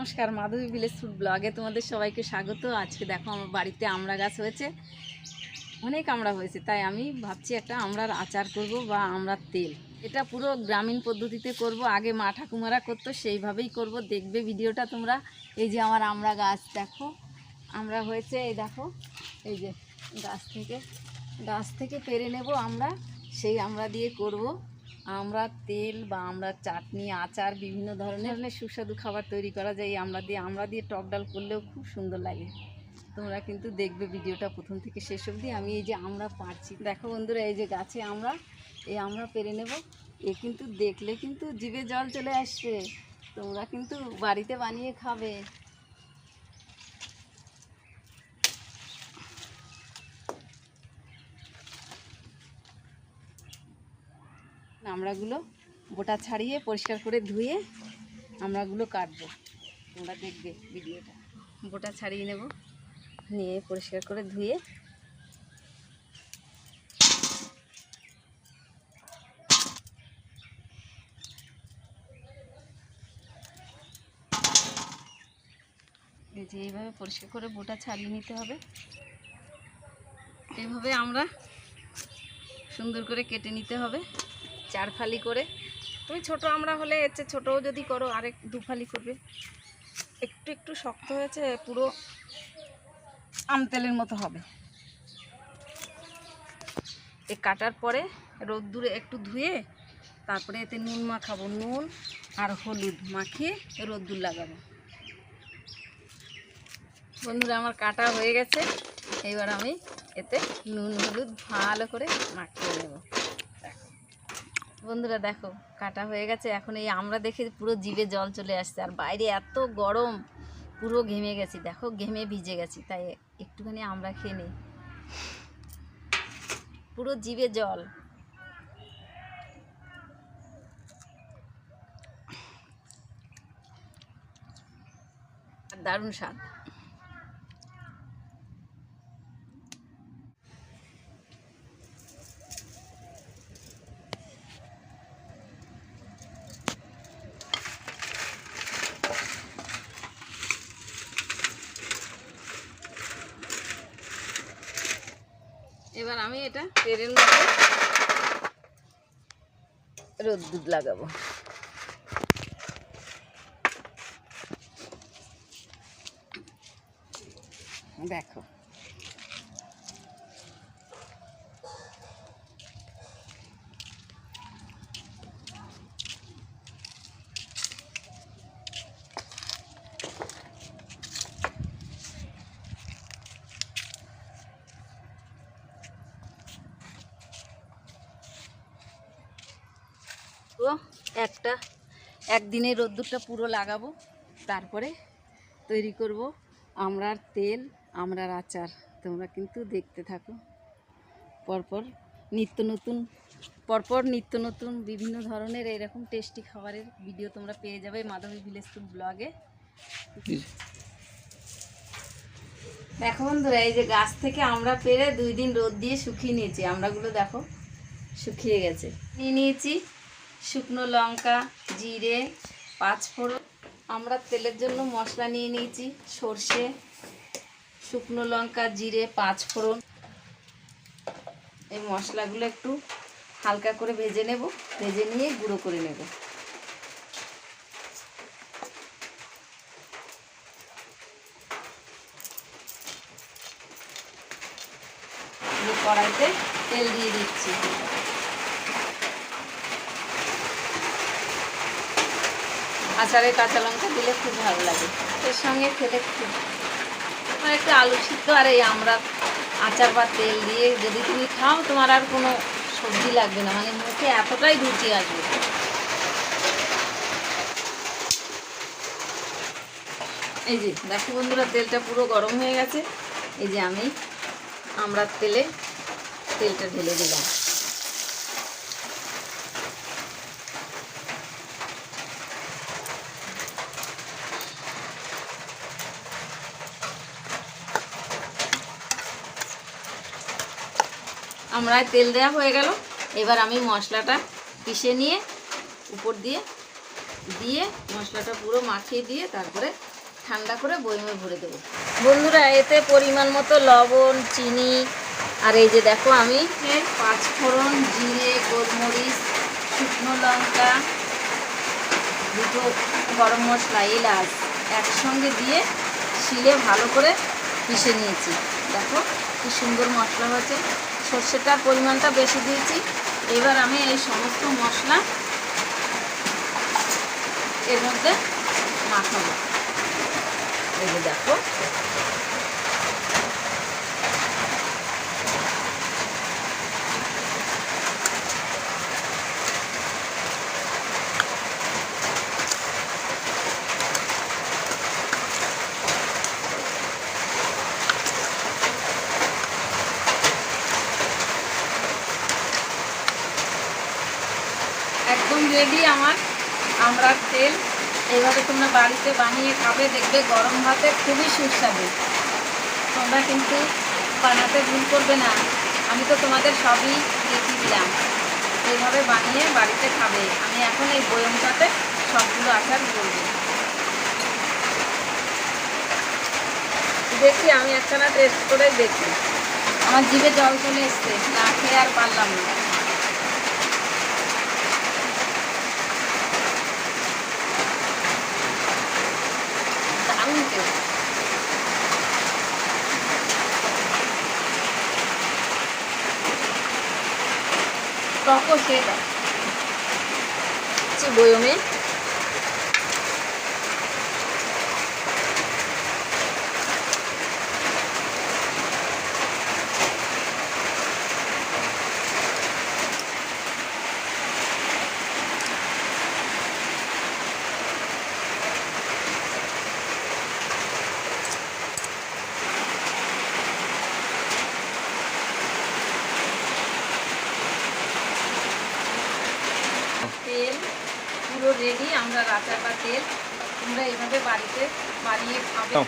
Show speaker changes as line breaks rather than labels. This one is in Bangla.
নমস্কার, মাধবী ভিলেজ ফুড ব্লগে তোমাদের সবাইকে স্বাগত। আজকে দেখো আমার বাড়িতে আমড়া গাছ হয়েছে। অনেক আমড়া হয়েছে, তাই আমি ভাবছি একটা আমড়ার আচার করব বা আমড়ার তেল। এটা পুরো গ্রামীণ পদ্ধতিতে করব, আগে মা ঠাকুমারা করতো, সেইভাবেই করব। দেখবে ভিডিওটা তোমরা। এই যে আমার আমড়া গাছ, দেখো। আমরা হয়েছে, এই দেখো। এই যে গাছ থেকে গাছ থেকে পেরে নেব আমরা, সেই আমরা দিয়ে করব। আমরা তেল বা আমরা চাটনি, আচার, বিভিন্ন ধরনের সুস্বাদু খাবার তৈরি করা যায় আমরা দিয়ে। আমরা দিয়ে টক ডাল করলেও খুব সুন্দর লাগে। তোমরা কিন্তু দেখবে ভিডিওটা প্রথম থেকে শেষ অবধি। আমি এই যে আমরা পারছি। দেখো বন্ধুরা, এই যে গাছে আমরা, এই আমরা পেরে নেব। এ কিন্তু দেখলে কিন্তু জিভে জল চলে আসছে তোমরা কিন্তু বাড়িতে বানিয়ে খাবে। আমড়াগুলো বোটা ছাড়িয়ে, পরিষ্কার করে ধুয়ে আমড়াগুলো কাটবো। তোমরা দেখবে ভিডিওটা। বোটা ছাড়িয়ে নেব, নিয়ে পরিষ্কার করে ধুয়ে। যে এইভাবে পরিষ্কার করে বোটা ছাড়িয়ে নিতে হবে। এইভাবে আমরা সুন্দর করে কেটে নিতে হবে। চার ফালি করে। তুমি ছোট আমরা হলে এর ছোটও যদি করো, আরেক দু ফালি করবে। একটু একটু শক্ত হয়েছে, পুরো আম তেলের মতো হবে। এ কাটার পরে রোদ্দুরে একটু ধুয়ে, তারপরে এতে নুন মাখাবো। নুন আর হলুদ মাখিয়ে রোদ্দুর লাগাবো। বন্ধুরা, আমার কাটা হয়ে গেছে। এবার আমি এতে নুন হলুদ ভালো করে মাখিয়ে নেব। বন্ধুরা দেখো, কাটা হয়ে গেছে। এখন এই আমরা দেখে পুরো জিভে জল চলে আসছে। আর বাইরে এত গরম, পুরো ঘেমে গেছি। দেখো, ঘেমে ভিজে গেছি। তাই একটুখানি আমরা খেয়ে নিই। পুরো জিভে জল। দারুণ স্বাদ। এবার আমি এটা তেলের মধ্যে রোদ্দুর লাগাবো। দেখো তো একটা একদিনে রোদ্দুরটা পুরো লাগাবো, তারপরে তৈরি করব আমরার তেল, আমরার আচার। তোমরা কিন্তু দেখতে থাকো। পরপর নিত্য নতুন, পরপর নিত্য নতুন বিভিন্ন ধরনের এরকম টেস্টি খাবারের ভিডিও তোমরা পেয়ে যাবে মাধবী ভিলেজ ফুড ব্লগে। দেখো বন্ধুরা, এই যে গাছ থেকে আমরা পেরে দুই দিন রোদ দিয়ে শুকিয়ে নিয়েছি। আমরাগুলো দেখো, শুকিয়ে গেছে। নিয়ে নিয়েছি। শুকনো লঙ্কা, জিরে, পাঁচফোড়ন। আমরা তেলের জন্য মশলা নিয়ে নিয়েছি, সর্ষে, শুকনো লঙ্কা, জিরে, পাঁচফোড়ন। এই মশলাগুলো একটু হালকা করে ভেজে নেব, ভেজে নিয়ে গুঁড়ো করে নেব। কড়াইতে তেল দিয়ে দিচ্ছি। আচারে কাঁচা লঙ্কা দিলে খুব ভালো লাগে। এর সঙ্গে খেলে খুব আর একটা আলু সিদ্ধ আর এই আমরা আচার বা তেল দিয়ে যদি তুমি খাও, তোমার আর কোনো সবজি লাগবে না। মানে মুখে এতটাই রুচি আসবে। এই যে, দেখো বন্ধুরা, তেলটা পুরো গরম হয়ে গেছে। এই যে আমি, আমরা তেলে তেলটা ঢেলে দিলাম। আমরা তেল দেওয়া হয়ে গেল। এবার আমি মশলাটা পিষে নিয়ে উপর দিয়ে দিয়ে মশলাটা পুরো মাখিয়ে দিয়ে তারপরে ঠান্ডা করে বইমে ভরে দেবো। বন্ধুরা, এতে পরিমাণ মতো লবণ, চিনি আর এই যে দেখো আমি পাঁচফোড়ন, জিরে, গোলমরিচ, শুকনো লঙ্কা, দুটো গরম মশলা, এলাচ একসঙ্গে দিয়ে শিলে ভালো করে পিষে নিয়েছি। দেখো কি সুন্দর মশলা হয়েছে। সর্ষেটার পরিমাণটা বেশি দিয়েছি। এবার আমি এই সমস্ত মশলা এর মধ্যে মাখাবো। এই দেখো রেডি আমার। আমরার তেল এইভাবে তোমরা বাড়িতে বানিয়ে খাবে, দেখবে গরম ভাতে খুবই সুস্বাদু। তোমরা কিন্তু বানাতে ভুল করবে না। আমি তো তোমাদের সবই দেখিয়ে দিলাম। এইভাবে বানিয়ে বাড়িতে খাবে। আমি এখন এই বয়মটাতে সবগুলো আচার করব। দেখি, আমি একখানা টেস্ট করে দেখি। আমার জিভে জল চলে এসছে, না খেয়ে আর পারলাম না দারুণ টেস্ট টকও সেটা বয়মে তেল পুরো রেডি আমরা রাচা বা তেল তোমরা এইভাবে বাড়িতে বানিয়ে খাবে
দাও।